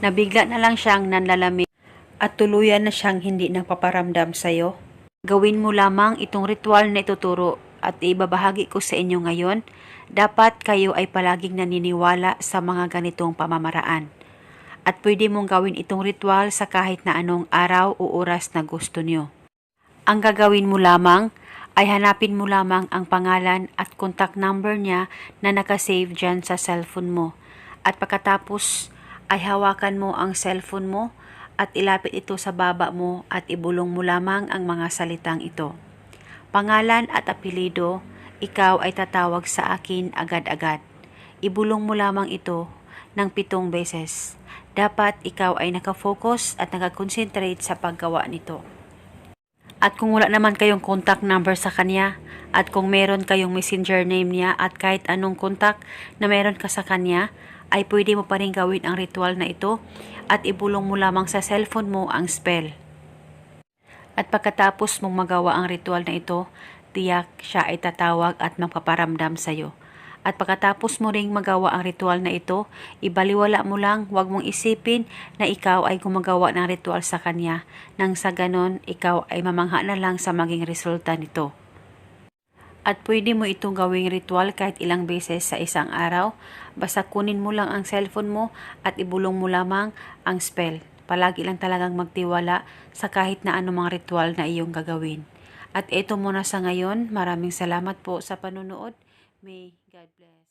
nabigla na lang siyang nanlalamig at tuluyan na siyang hindi nagpaparamdam sa'yo? Gawin mo lamang itong ritual na ituturo at ibabahagi ko sa inyo ngayon. Dapat kayo ay palaging naniniwala sa mga ganitong pamamaraan. At pwede mong gawin itong ritual sa kahit na anong araw o oras na gusto nyo. Ang gagawin mo lamang ay hanapin mo lamang ang pangalan at contact number niya na nakasave dyan sa cellphone mo. At pagkatapos ay hawakan mo ang cellphone mo at ilapit ito sa baba mo at ibulong mo lamang ang mga salitang ito. Pangalan at apelido, ikaw ay tatawag sa akin agad-agad. Ibulong mo lamang ito ng pitong beses. Dapat ikaw ay nakafocus at nakakonsentrate sa paggawa nito. At kung wala naman kayong contact number sa kanya, at kung meron kayong messenger name niya at kahit anong contact na meron ka sa kanya, ay pwede mo pa rin gawin ang ritual na ito at ibulong mo lamang sa cellphone mo ang spell. At pagkatapos mong magawa ang ritual na ito, tiyak siya ay tatawag at magpaparamdam sa'yo. At pagkatapos mo ring magawa ang ritual na ito, ibaliwala mo lang, huwag mong isipin na ikaw ay gumagawa ng ritual sa kanya. Nang sa ganon, ikaw ay mamangha na lang sa maging resulta nito. At pwede mo itong gawing ritual kahit ilang beses sa isang araw. Basta kunin mo lang ang cellphone mo at ibulong mo lamang ang spell. Palagi lang talagang magtiwala sa kahit na anumang ritual na iyong gagawin. At ito muna sa ngayon. Maraming salamat po sa panonood. May God bless.